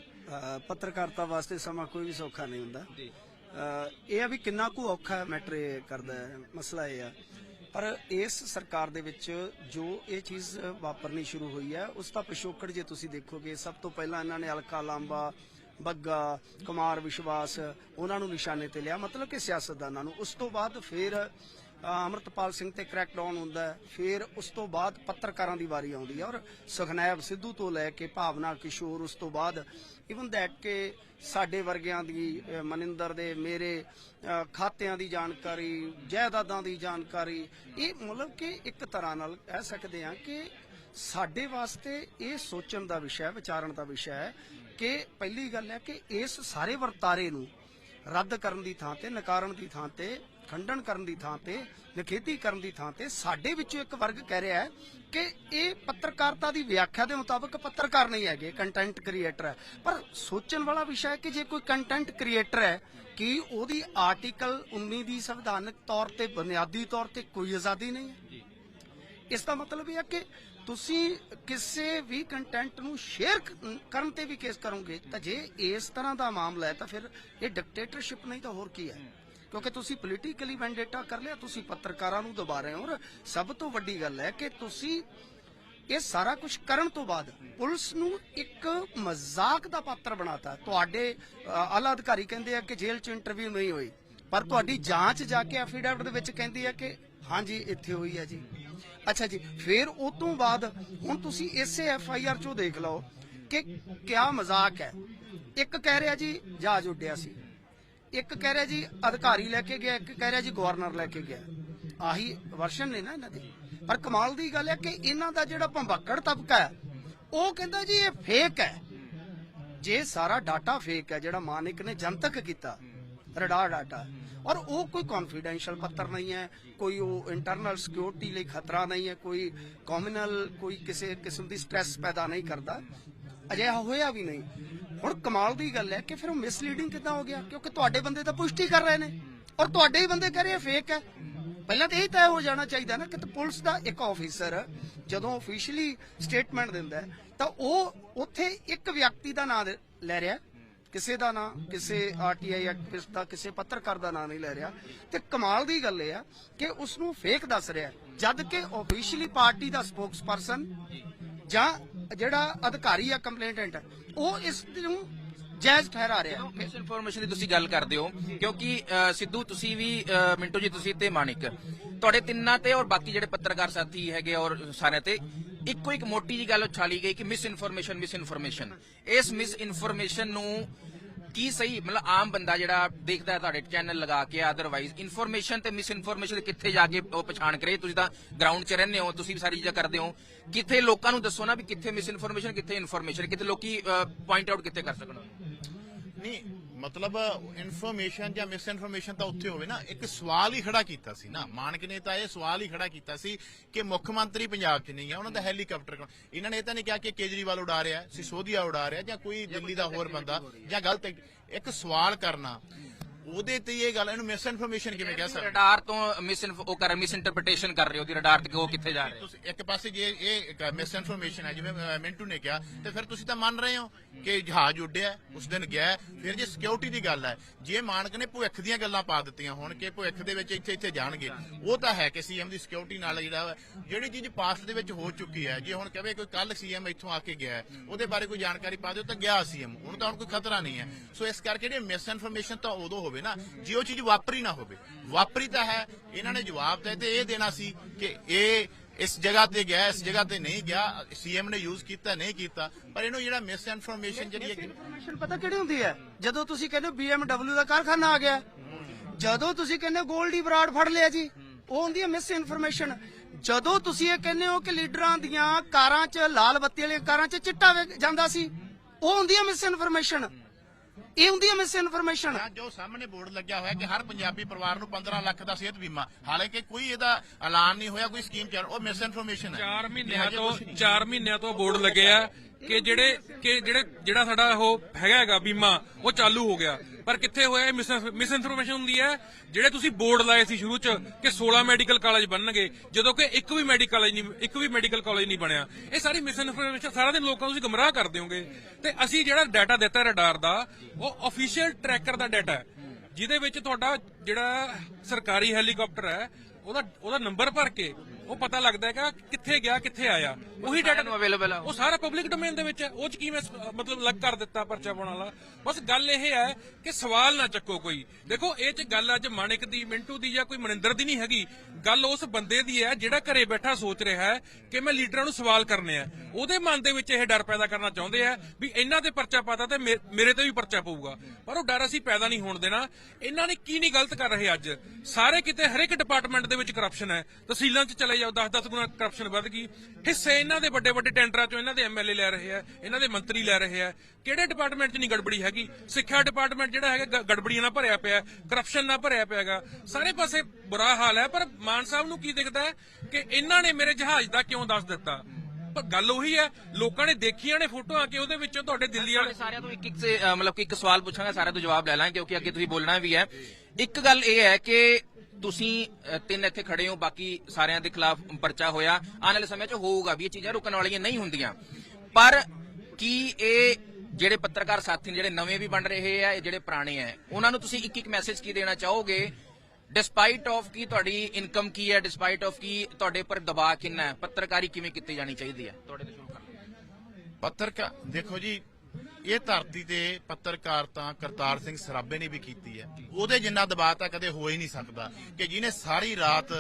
ਪੱਤਰਕਾਰਤਾ ਵਾਸਤੇ ਸਮਾਂ ਕੋਈ ਵੀ ਸੌਖਾ ਨਹੀਂ ਹੁੰਦਾ। ਜੀ। ਇਹ ਆ ਵੀ ਕਿੰਨਾ ਕੁ ਔਖਾ ਮੈਟਰ ਕਰਦਾ ਹੈ ਮਸਲਾ ਇਹ ਆ। ਪਰ ਇਸ ਸਰਕਾਰ ਦੇ ਵਿੱਚ ਜੋ ਇਹ ਚੀਜ਼ ਵਾਪਰਨੀ ਸ਼ੁਰੂ ਹੋਈ ਹੈ ਉਸ ਦਾ ਪਿਛੋਕੜ ਜੇ ਤੁਸੀਂ ਦੇਖੋਗੇ ਸਭ ਤੋਂ ਪਹਿਲਾਂ ਇਹਨਾਂ ਨੇ ਅਲਕਾ ਲਾਂਬਾ ਬੱਗਾ ਕੁਮਾਰ ਵਿਸ਼ਵਾਸ ਉਹਨਾਂ ਨੂੰ ਨਿਸ਼ਾਨੇ ਤੇ ਲਿਆ। ਮਤਲਬ ਕਿ ਸਿਆਸਤਦਾਨਾਂ ਨੂੰ। ਉਸ ਤੋਂ ਬਾਅਦ ਫਿਰ ਅਮਰਤਪਾਲ ਸਿੰਘ ਤੇ ਕ੍ਰੈਕਡਾਊਨ ਹੁੰਦਾ ਹੈ। ਫਿਰ ਉਸ ਤੋਂ ਬਾਅਦ ਪੱਤਰਕਾਰਾਂ ਦੀ ਵਾਰੀ ਆਉਂਦੀ ਹੈ ਔਰ ਸੁਖਨੈਬ ਸਿੱਧੂ ਤੋਂ ਲੈ ਕੇ ਭਾਵਨਾ ਕਿਸ਼ੋਰ ਉਸ ਤੋਂ ਬਾਅਦ ਇਵਨ ਦੈਟ ਕਿ ਸਾਡੇ ਵਰਗਿਆਂ ਦੀ ਮਨਿੰਦਰ ਦੇ, ਮੇਰੇ ਖਾਤਿਆਂ ਦੀ ਜਾਣਕਾਰੀ, ਜਾਇਦਾਦਾਂ ਦੀ ਜਾਣਕਾਰੀ, ਇਹ ਮਤਲਬ ਕਿ ਇੱਕ ਤਰ੍ਹਾਂ ਨਾਲ ਕਹਿ ਸਕਦੇ ਹਾਂ ਕਿ ਸਾਡੇ ਵਾਸਤੇ ਇਹ ਸੋਚਣ ਦਾ ਵਿਸ਼ਾ ਹੈ, ਵਿਚਾਰਨ ਦਾ ਵਿਸ਼ਾ ਹੈ ਕਿ ਪਹਿਲੀ ਗੱਲ ਹੈ ਕਿ ਇਸ ਸਾਰੇ ਵਰਤਾਰੇ ਨੂੰ ਰੱਦ ਕਰਨ ਦੀ ਥਾਂ ਤੇ, ਨਕਾਰਨ ਦੀ ਥਾਂ ਤੇ, ਖੰਡਨ ਕਰਨ ਦੀ ਥਾਂ ਤੇ, ਨਿਖੇਧੀ ਕਰਨ ਦੀ ਥਾਂ ਤੇ ਸਾਡੇ ਵਿੱਚੋਂ ਇੱਕ ਵਰਗ ਕਹਿ ਰਿਹਾ ਹੈ ਕਿ ਇਹ ਪੱਤਰਕਾਰਤਾ ਦੀ ਵਿਆਖਿਆ ਦੇ ਮੁਤਾਬਕ ਪੱਤਰਕਾਰ ਨਹੀਂ ਹੈਗੇ ਕੰਟੈਂਟ ਕ੍ਰੀਏਟਰ ਹੈ। ਪਰ ਸੋਚਣ ਵਾਲਾ ਵਿਸ਼ਾ ਹੈ ਕਿ ਜੇ ਕੋਈ ਕੰਟੈਂਟ ਕ੍ਰੀਏਟਰ ਹੈ, ਕਿ ਉਹਦੀ ਆਰਟੀਕਲ 19 ਦੀ ਸੰਵਿਧਾਨਕ ਤੌਰ ਤੇ, ਬੁਨਿਆਦੀ ਤੌਰ ਤੇ ਕੋਈ ਆਜ਼ਾਦੀ ਨਹੀਂ ਹੈ? ਇਸ ਦਾ ਮਤਲਬ ਇਹ ਹੈ ਕਿ ਤੁਸੀਂ ਕਿਸੇ ਵੀ ਕੰਟੈਂਟ ਨੂੰ ਸ਼ੇਅਰ ਕਰਨ ਤੇ ਵੀ ਕੇਸ ਕਰੋਗੇ ਤਾਂ ਜੇ ਇਸ ਤਰ੍ਹਾਂ ਦਾ ਮਾਮਲਾ ਹੈ ਤਾਂ ਫਿਰ ਇਹ ਡਿਕਟੇਟਰਸ਼ਿਪ ਨਹੀਂ ਤਾਂ ਹੋਰ ਕੀ ਹੈ? ਕਿਉਂਕਿ ਤੁਸੀਂ ਪੋਲੀਟੀਕਲੀ ਵੈਂਡੇਟਾ ਕਰ ਲਿਆ ਤੁਸੀਂ ਪੱਤਰਕਾਰਾਂ ਨੂੰ ਦਬਾ ਰਹੇ ਹੋ ਔਰ ਸਭ ਤੋਂ ਵੱਡੀ ਗੱਲ ਹੈ ਕਿ ਤੁਸੀਂ ਇਹ ਸਾਰਾ ਕੁਝ ਕਰਨ ਤੋਂ ਬਾਅਦ ਪੁਲਿਸ ਨੂੰ ਇੱਕ ਮਜ਼ਾਕ ਦਾ ਪਾਤਰ ਬਣਾਤਾ। ਤੁਹਾਡੇ ਆਲਾ ਅਧਿਕਾਰੀ ਕਹਿੰਦੇ ਆ ਕਿ ਜੇਲ੍ਹ 'ਚ ਇੰਟਰਵਿਊ ਨਹੀਂ ਹੋਈ ਪਰ ਤੁਹਾਡੀ ਜਾਂਚ ਜਾ ਕੇ ਐਫੀਡੈਵਿਟ ਦੇ ਵਿੱਚ ਕਹਿੰਦੀ ਹੈ ਕਿ ਹਾਂਜੀ ਇੱਥੇ ਹੋਈ ਹੈ ਜੀ। ਅੱਛਾ ਜੀ, ਫਿਰ ਉਹ ਤੋਂ ਬਾਅਦ ਹੁਣ ਤੁਸੀਂ ਇਸੇ ਐਫ ਆਈ ਆਰ ਚੋਂ ਦੇਖ ਲਓ ਕਿ ਕਿਆ ਮਜ਼ਾਕ ਹੈ। ਇੱਕ ਕਹਿ ਰਿਹਾ ਜੀ, ਜਹਾਜ਼ ਉੱਡਿਆ ਸੀ। ਇੱਕ ਕਹਿ ਰਿਹਾ ਜੀ, ਅਧਿਕਾਰੀ ਲੈ ਕੇ ਗਿਆ, ਇੱਕ ਕਹਿ ਰਿਹਾ ਜੀ, ਗਵਰਨਰ ਲੈ ਕੇ ਗਿਆ। ਆਹੀ ਵਰਸ਼ਨ ਨੇ ਨਾ ਇਹਨਾਂ ਦੇ। ਪਰ ਕਮਾਲ ਦੀ ਗੱਲ ਹੈ ਕਿ ਇਹਨਾਂ ਦਾ ਜਿਹੜਾ ਭੰਬਕੜ ਤਬਕਾ ਹੈ, ਉਹ ਕਹਿੰਦਾ ਜੀ ਇਹ ਫੇਕ ਹੈ। ਜੇ ਸਾਰਾ ਡਾਟਾ ਫੇਕ ਹੈ, ਜਿਹੜਾ ਮਾਨਿਕ ਨੇ ਜਨਤਕ ਕੀਤਾ ਰਡਾਰ ਡਾਟਾ ਔਰ ਉਹ ਕੋਈ ਕੌਨਫੀਡੈਂਸ਼ੀਅਲ ਪੱਤਰ ਨਹੀਂ ਹੈ ਕੋਈ ਉਹ ਇੰਟਰਨਲ ਸਿਕਿਉਰਿਟੀ ਲਈ ਖਤਰਾ ਨਹੀਂ ਹੈ ਕੋਈ ਕਮਿਊਨਲ ਕੋਈ ਕਿਸੇ ਕਿਸਮ ਦੀ ਸਟ੍ਰੈਸ ਪੈਦਾ ਨਹੀਂ ਕਰਦਾ ਅਜਿਹਾ ਹੋਇਆ ਵੀ ਨਹੀਂ ਹੁਣ ਕਮਾਲ ਦੀ ਗੱਲ ਹੈ ਕਿ ਫਿਰ ਉਹ ਮਿਸਲੀਡਿੰਗ ਕਿੱਦਾਂ ਹੋ ਗਿਆ ਕਿਉਂਕਿ ਤੁਹਾਡੇ ਬੰਦੇ ਤਾਂ ਪੁਸ਼ਟੀ ਕਰ ਰਹੇ ਨੇ ਔਰ ਤੁਹਾਡੇ ਹੀ ਬੰਦੇ ਕਹਿ ਰਹੇ ਫੇਕ ਹੈ ਪਹਿਲਾਂ ਤਾਂ ਇਹ ਤੈਅ ਹੋ ਜਾਣਾ ਚਾਹੀਦਾ ਨਾ ਕਿ ਪੁਲਿਸ ਦਾ ਇੱਕ ਆਫੀਸਰ ਜਦੋਂ ਅਫੀਸ਼ੀਅਲੀ ਸਟੇਟਮੈਂਟ ਦਿੰਦਾ ਤਾਂ ਉਹ ਉੱਥੇ ਇੱਕ ਵਿਅਕਤੀ ਦਾ ਨਾਮ ਲੈ ਰਿਹਾ ਕਿਸੇ ਦਾ ਨਾਂ, ਕਿਸੇ ਆਰਟੀਆਈ ਐਕਟਿਵਿਸਟ ਦਾ ਕਿਸੇ ਪੱਤਰਕਾਰ ਦਾ ਨਾਂ ਨਹੀਂ ਲੈ ਰਿਹਾ। ਤੇ ਕਮਾਲ ਦੀ ਗੱਲ ਇਹ ਆ ਕਿ ਉਸ ਨੂੰ ਫੇਕ ਦੱਸ ਰਿਹਾ ਜਦ ਕਿ ਆਫੀਸ਼ੀਅਲੀ ਪਾਰਟੀ ਦਾ ਸਪੋਕਸਪਰਸਨ ਜਾਂ ਜਿਹੜਾ ਅਧਿਕਾਰੀ ਆ ਕੰਪਲੇਂਟੈਂਟ ਉਹ ਇਸ ਨੂੰ ਜਾਇਜ਼ ਠਹਿਰਾ ਰਿਹਾ। ਮਿਸ ਇਨਫੋਰਮੇਸ਼ਨ ਦੀ ਤੁਸੀਂ ਗੱਲ ਕਰਦੇ ਹੋ, ਕਿਉਂਕਿ ਸਿੱਧੂ, ਤੁਸੀਂ ਵੀ ਮਿੰਟੋ ਜੀ, ਤੁਸੀਂ ਤੇ ਮਾਨਿਕ। ਤੁਹਾਡੇ ਤਿੰਨਾਂ ਤੇ ਔਰ ਬਾਕੀ ਜਿਹੜੇ ਪੱਤਰਕਾਰ ਸਾਥੀ ਹੈਗੇ ਔਰ ਸਾਰਿਆਂ ਤੇ ਇੱਕੋ ਇੱਕ ਮੋਟੀ ਜੀ ਗੱਲ ਉਛਾਲੀ ਗਈ ਕਿ ਮਿਸ ਇਨਫੋਰਮੇਸ਼ਨ ਮਿਸ ਇਨਫੋਰਮੇਸ਼ਨ ਇਸ ਮਿਸ ਇਨਫੋਰਮੇਸ਼ਨ ਨੂੰ ਕੀ ਸਹੀ? ਮਤਲਬ ਆਮ ਬੰਦਾ ਜਿਹੜਾ ਦੇਖਦਾ ਤੁਹਾਡੇ ਚੈਨਲ ਲਗਾ ਕੇ ਅਦਰਵਾਈਜ਼ ਇਨਫੋਰਮੇਸ਼ਨ ਤੇ ਮਿਸ ਇਨਫੋਰਮੇਸ਼ਨ ਕਿੱਥੇ ਜਾ ਕੇ ਉਹ ਪਛਾਣ ਕਰੇ? ਤੁਸੀਂ ਤਾਂ ਗਰਾਊਂਡ 'ਚ ਰਹਿੰਦੇ ਹੋ, ਤੁਸੀਂ ਵੀ ਸਾਰੀ ਚੀਜ਼ਾਂ ਕਰਦੇ ਹੋ। ਕਿੱਥੇ ਲੋਕਾਂ ਨੂੰ ਦੱਸੋ ਨਾ ਵੀ ਕਿੱਥੇ ਮਿਸ ਇਨਫੋਰਮੇਸ਼ਨ ਕਿੱਥੇ ਇਨਫੋਰਮੇਸ਼ਨ ਕਿੱਥੇ ਲੋਕੀ ਪੁਆਇੰਟ ਆਊਟ ਕਿੱਥੇ ਕਰ ਸਕਣ ਨਹੀਂ ਮਤਲਬ ਇਨਫੋਰਮੇਸ਼ਨ ਜਾਂ ਮਿਸ ਇਨਫੋਰਮੇਸ਼ਨ ਤਾਂ ਉੱਥੇ ਹੋਵੇ ਨਾ, ਇੱਕ ਸਵਾਲ ਹੀ ਖੜਾ ਕੀਤਾ ਸੀ ਨਾ। ਮਾਨਕ ਨੇ ਤਾਂ ਇਹ ਸਵਾਲ ਹੀ ਖੜਾ ਕੀਤਾ ਸੀ ਕਿ ਮੁੱਖ ਮੰਤਰੀ ਪੰਜਾਬ 'ਚ ਨਹੀਂ ਹੈ ਉਹਨਾਂ ਦਾ ਹੈਲੀਕਾਪਟਰ ਇਹਨਾਂ ਨੇ ਇਹ ਤਾਂ ਨਹੀਂ ਕਿਹਾ ਕਿ ਕੇਜਰੀਵਾਲ ਉਡਾ ਰਿਹਾ, ਸਿਸੋਦੀਆ ਉਡਾ ਰਿਹਾ ਜਾਂ ਕੋਈ ਦਿੱਲੀ ਦਾ ਹੋਰ ਬੰਦਾ ਜਾਂ ਗਲਤ ਇੱਕ ਸਵਾਲ ਕਰਨਾ। ਉਹਦੇ ਤੇ ਇਹ ਗੱਲ ਇਹਨੂੰ ਮਿਸ ਇਨਫੋਰਮੇਸ਼ਨ ਕਿਵੇਂ ਕਹਿ ਸਕਦੇ ਰਡਾਰ ਤੋਂ ਮਿਸ ਉਹ ਕਰ ਮਿਸ ਇੰਟਰਪ੍ਰੀਟੇਸ਼ਨ ਕਰ ਰਹੇ ਹੋ ਦੀ ਰਡਾਰ ਤੇ ਉਹ ਕਿੱਥੇ ਜਾ ਰਹੇ ਤੁਸੀਂ ਇੱਕ ਪਾਸੇ ਜੇ ਇਹ ਮਿਸ ਇਨਫੋਰਮੇਸ਼ਨ ਹੈ ਜਿਵੇਂ ਮਿੰਟੂ ਨੇ ਕਿਹਾ ਤੇ ਫਿਰ ਤੁਸੀਂ ਤਾਂ ਮੰਨ ਰਹੇ ਹੋ ਕਿ ਜਹਾਜ਼ ਉੱਡਿਆ ਉਸ ਦਿਨ ਗਿਆ। ਫਿਰ ਜੇ ਸਿਕਿਉਰਿਟੀ ਦੀ ਗੱਲ ਹੈ ਜੇ ਮਾਨਕ ਨੇ ਭੁੱਖ ਦੀਆਂ ਗੱਲਾਂ ਪਾ ਦਿੱਤੀਆਂ ਹੁਣ ਕਿ ਭੁੱਖ ਦੇ ਵਿੱਚ ਇੱਥੇ ਇੱਥੇ ਜਾਣਗੇ ਉਹ ਤਾਂ ਹੈ ਕਿ ਸੀਐਮ ਦੀ ਸਿਕਿਉਰਿਟੀ ਨਾਲ ਜਿਹੜਾ ਜਿਹੜੀ ਚੀਜ਼ ਪਾਸਟ ਦੇ ਵਿੱਚ ਹੋ ਚੁੱਕੀ ਹੈ ਜੇ ਹੁਣ ਕਹੇ ਕੋਈ ਕੱਲ ਸੀਐਮ ਇੱਥੋਂ ਆ ਕੇ ਗਿਆ ਉਹਦੇ ਬਾਰੇ ਕੋਈ ਜਾਣਕਾਰੀ ਪਾ ਦਿਓ ਤਾਂ ਗਿਆ ਸੀਐਮ ਹੁਣ ਤਾਂ ਹੁਣ ਕੋਈ ਖਤਰਾ ਨਹੀਂ ਹੈ ਸੋ ਇਸ ਕਰਕੇ ਜਿਹੜੀ ਮਿਸ ਇਨਫੋਰਮੇਸ਼ਨ ਤਾਂ ਉਦੋਂ ਹੋਵੇ ਨਾ, ਜੇ ਉਹ ਚੀਜ਼ ਵਾਪਰੀ ਨਾ ਹੋਵੇ। ਵਾਪਰੀ ਤਾਂ ਹੈ, ਇਹਨਾਂ ਨੇ ਜਵਾਬ ਦੇ ਤੇ ਇਹ ਦੇਣਾ ਸੀ ਕਿ ਇਹ ਇਸ ਜਗ੍ਹਾ ਤੇ ਗਿਆ, ਇਸ ਜਗ੍ਹਾ ਤੇ ਨਹੀਂ ਗਿਆ ਸੀਐਮ ਨੇ ਯੂਜ਼ ਕੀਤਾ, ਨਹੀਂ ਕੀਤਾ, ਪਰ ਇਹਨੂੰ ਜਿਹੜਾ ਮਿਸ ਇਨਫੋਰਮੇਸ਼ਨ ਜਿਹੜੀ ਹੈ ਇਨਫੋਰਮੇਸ਼ਨ ਪਤਾ ਕਿਹੜੀ ਹੁੰਦੀ ਹੈ? ਜਦੋਂ ਤੁਸੀਂ ਕਹਿੰਦੇ BMW ਦਾ ਕਾਰਖਾਨਾ ਆ ਗਿਆ, ਜਦੋਂ ਤੁਸੀਂ ਕਹਿੰਦੇ ਹੋ ਗੋਲਡੀ ਬਰਾਡ ਫੜ ਲਿਆ ਜੀ, ਉਹ ਹੁੰਦੀ ਹੈ ਮਿਸ ਇਨਫੋਰਮੇਸ਼ਨ ਜਦੋਂ ਤੁਸੀਂ ਇਹ ਕਹਿੰਦੇ ਹੋ ਕਿ ਲੀਡਰਾਂ ਦੀਆਂ ਕਾਰਾਂ 'ਚ, ਲਾਲ ਬੱਤੀ ਵਾਲੀਆਂ ਕਾਰਾਂ 'ਚ ਚਿੱਟਾ ਜਾਂਦਾ ਸੀ, ਉਹ ਹੁੰਦੀ ਹੈ ਮਿਸ ਇਨਫੋਰਮੇਸ਼ਨ ਇਹ ਹੁੰਦੀ ਹੈ ਮਿਸ ਇਨਫੋਰਮੇਸ਼ਨ ਹਾਂ, ਜੋ ਸਾਹਮਣੇ ਬੋਰਡ ਲੱਗਿਆ ਹੋਇਆ ਕਿ ਹਰ ਪੰਜਾਬੀ ਪਰਿਵਾਰ ਨੂੰ 15 ਲੱਖ ਦਾ ਸਿਹਤ ਬੀਮਾ ਹਾਲਾਂਕਿ ਕੋਈ ਇਹਦਾ ਐਲਾਨ ਨਹੀਂ ਹੋਇਆ ਕੋਈ ਸਕੀਮ ਚੱਲ ਉਹ ਮਿਸ ਇਨਫੋਰਮੇਸ਼ਨ ਹੈ। 4 ਮਹੀਨਿਆਂ ਤੋਂ ਕੁਛ ਨਹੀਂ। 4 ਮਹੀਨਿਆਂ ਤੋਂ ਬੋਰਡ ਲੱਗੇ ਆ ਕਿ ਜਿਹੜੇ ਕਿ ਜਿਹੜੇ ਜਿਹੜਾ ਸਾਡਾ ਉਹ ਹੈਗਾ ਹੈਗਾ ਬੀਮਾ ਉਹ ਚਾਲੂ ਹੋ ਗਿਆ। ਪਰ ਕਿੱਥੇ ਹੋਇਆ ਮਿਸ ਇਨਫੋਰਮੇਸ਼ਨ ਹੁੰਦੀ ਹੈ? ਜਿਹੜੇ ਤੁਸੀਂ ਬੋਰਡ ਲਾਏ ਸੀ ਸ਼ੁਰੂ ਚ ਕਿ 16 ਮੈਡੀਕਲ ਕਾਲਜ ਬਣਨਗੇ, ਜਦੋਂ ਕਿ ਇੱਕ ਵੀ ਮੈਡੀਕਲ ਕਾਲਜ ਨਹੀਂ ਇੱਕ ਵੀ ਮੈਡੀਕਲ ਕਾਲਜ ਨਹੀਂ ਬਣਿਆ। ਇਹ ਸਾਰੀ ਮਿਸ ਇਨਫੋਰਮੇਸ਼ਨ ਸਾਰਾ ਦਿਨ ਲੋਕਾਂ ਨੂੰ ਤੁਸੀਂ ਗਮਰਾਹ ਕਰ ਦਿਓਗੇ ਤੇ ਅਸੀਂ ਜਿਹੜਾ ਡਾਟਾ ਦਿੱਤਾ ਰਡਾਰ ਦਾ, ਉਹ ਅਫੀਸ਼ੀਅਲ ਟਰੈਕਰ ਦਾ ਡਾਟਾ ਹੈ। ਜਿਹਦੇ ਵਿੱਚ ਤੁਹਾਡਾ ਜਿਹੜਾ ਸਰਕਾਰੀ ਹੈਲੀਕਾਪਟਰ ਹੈ, ਉਹਦਾ ਉਹਦਾ ਨੰਬਰ ਭਰ ਕੇ ਉਹ ਪਤਾ ਲੱਗਦਾ ਹੈਗਾ ਕਿੱਥੇ ਗਿਆ ਕਿੱਥੇ ਆਇਆ। ਉਹੀ ਡਾਟਾ ਨੂੰ available ਆ। ਉਹ। ਸਾਰਾ ਪਬਲਿਕ ਡੋਮੇਨ ਦੇ ਵਿੱਚ ਹੈ। ਉਹ ਚ ਕਿਵੇਂ ਸ- ਮਤਲਬ ਲੱਗ ਕਰ ਦਿੱਤਾ ਪਰਚਾ ਪਾਉਣ ਵਾਲਾ। ਬਸ ਗੱਲ ਇਹ ਹੈ ਕਿ ਸਵਾਲ ਨਾ ਚੱਕੋ ਕੋਈ। ਦੇਖੋ ਇਹ ਚ ਗੱਲ ਅੱਜ ਮਾਣਿਕ ਦੀ ਮਿੰਟੂ ਦੀ ਜਾਂ ਕੋਈ ਮਨਿੰਦਰ ਦੀ ਨਹੀਂ ਹੈਗੀ। ਗੱਲ ਉਸ ਬੰਦੇ ਦੀ ਹੈ ਜਿਹੜਾ ਘਰੇ ਬੈਠਾ ਸੋਚ ਰਿਹਾ ਹੈ ਕਿ ਮੈਂ ਲੀਡਰਾਂ ਨੂੰ ਸਵਾਲ ਕਰਨੇ ਆ। ਉਹਦੇ ਮਨ ਦੇ ਵਿੱਚ ਇਹ ਡਰ ਪੈਦਾ ਕਰਨਾ ਚਾਹੁੰਦੇ ਆ ਵੀ ਇਹਨਾਂ ਤੇ ਪਰਚਾ ਪਾਤਾ ਤੇ ਮੇ- ਮੇਰੇ ਤੇ ਵੀ ਪਰਚਾ ਪਊਗਾ। ਪਰ ਉਹ ਡਰ ਅਸੀਂ ਪੈਦਾ ਨਹੀਂ ਹੋਣ ਦੇਣਾ। ਇਹਨਾਂ ਨੇ ਕੀ ਨਹੀਂ ਗਲਤ ਕਰ ਰਹੇ ਅੱਜ? ਸਾਰੇ ਕਿਤੇ ਹਰ ਇੱਕ ਡਿਪਾਰਟਮੈਂਟ ਦੇ ਵਿੱਚ ਕਰਪਸ਼ਨ ਹੈ। ਤਹਿਸੀਲਾਂ 'ਚ ਚਲੇ ਜਾਓ 10-10 ਗੁਣਾ ਕਰਪਸ਼ਨ ਵੱਧ ਗਈ, ਹਿੱਸੇ ਇਹਨਾਂ ਦੇ ਵੱਡੇ ਵੱਡੇ ਟੈਂਡਰਾਂ 'ਚੋਂ ਇਹਨਾਂ ਦੇ ਐਮਐਲਏ ਲੈ ਰਹੇ ਆ, ਇਹਨਾਂ ਦੇ ਮੰਤਰੀ ਲੈ ਰਹੇ ਆ। ਕਿਹੜੇ ਡਿਪਾਰਟਮੈਂਟ 'ਚ ਨਹੀਂ ਗੜਬੜੀ ਹੈਗੀ? ਸਿੱਖਿਆ ਡਿਪਾਰਟਮੈਂਟ ਜਿਹੜਾ ਹੈਗਾ ਗੜਬੜੀਆਂ ਨਾਲ ਭਰਿਆ ਪਿਆ ਕਰਪਸ਼ਨ ਨਾਲ ਭਰਿਆ ਪਿਆ ਸਾਰੇ ਪਾਸੇ ਬੁਰਾ ਹਾਲ ਹੈ, ਪਰ ਮਾਨ ਸਾਹਿਬ ਨੂੰ ਕੀ ਦਿਖਦਾ ਹੈ ਕਿ ਇਹਨਾਂ ਨੇ ਮੇਰੇ ਜਹਾਜ਼ ਦਾ ਕਿਉਂ ਦੱਸ ਦਿੱਤਾ? ਪਰ ਗੱਲ ਉਹੀ ਹੈ, ਲੋਕਾਂ ਨੇ ਦੇਖੀਆਂ ਨੇ ਫੋਟੋਆਂ ਕਿ ਉਹਦੇ ਵਿੱਚੋਂ ਤੁਹਾਡੇ ਦਿੱਲੀ ਵਾਲੇ ਸਾਰਿਆਂ ਤੋਂ ਇੱਕ ਇੱਕ ਮਤਲਬ ਕਿ ਇੱਕ ਸਵਾਲ ਪੁੱਛਾਂਗਾ, ਸਾਰਿਆਂ ਤੋਂ ਜਵਾਬ ਲੈ ਲਾਂਗੇ, ਕਿਉਂਕਿ ਅੱਗੇ ਤੁਸੀਂ ਬੋਲਣਾ ਵੀ ਹੈ। ਇੱਕ ਗੱਲ ਇਹ ਹੈ ਕਿ ਤੁਸੀਂ ਤਿੰਨ ਇੱਥੇ ਖੜੇ ਹੋ, ਬਾਕੀ ਸਾਰਿਆਂ ਦੇ ਖਿਲਾਫ ਪਰਚਾ ਹੋਇਆ। ਆਉਣ ਵਾਲੇ ਸਮੇਂ 'ਚ ਹੋਊਗਾ ਵੀ ਇਹ ਚੀਜ਼ਾਂ ਰੁਕਣ ਵਾਲੀਆਂ ਨਹੀਂ ਹੁੰਦੀਆਂ। ਪਰ ਕੀ ਇਹ ਜਿਹੜੇ ਪੱਤਰਕਾਰ ਸਾਥੀ ਨੇ, ਜਿਹੜੇ ਨਵੇਂ ਵੀ ਬਣ ਰਹੇ ਆ, ਇਹ ਜਿਹੜੇ ਪੁਰਾਣੇ ਆ, ਉਹਨਾਂ ਨੂੰ ਤੁਸੀਂ ਇੱਕ ਇੱਕ ਮੈਸੇਜ ਕੀ ਦੇਣਾ ਚਾਹੋਗੇ? ਡਿਸਪਾਈਟ ਆਫ ਕੀ ਤੁਹਾਡੀ ਇਨਕਮ ਕੀ ਹੈ? ਡਿਸਪਾਈਟ ਆਫ ਕੀ ਤੁਹਾਡੇ ਉੱਪਰ ਦਬਾਅ ਕਿੰਨਾ ਹੈ? ਪੱਤਰਕਾਰੀ ਕਿਵੇਂ ਕੀਤੀ ਜਾਣੀ ਚਾਹੀਦੀ ਹੈ? ਤੁਹਾਡੇ ਤੋਂ ਸ਼ੁਰੂ ਕਰਾਂ ਪੱਤਰਕਾਰ ਦੇਖੋ ਜੀ ਇਹ ਧਰਤੀ ਤੇ ਪੱਤਰਕਾਰਤਾ ਕਰਤਾਰ ਸਿੰਘ ਸਰਾਬੇ ਨੇ ਵੀ ਕੀਤੀ ਹੈ। ਉਹਦੇ ਜਿੰਨਾ ਦਬਾਅ ਤਾਂ ਕਦੇ ਹੋ ਹੀ ਨਹੀਂ ਸਕਦਾ ਕਿ ਜਿਹਨੇ ਸਾਰੀ ਰਾਤ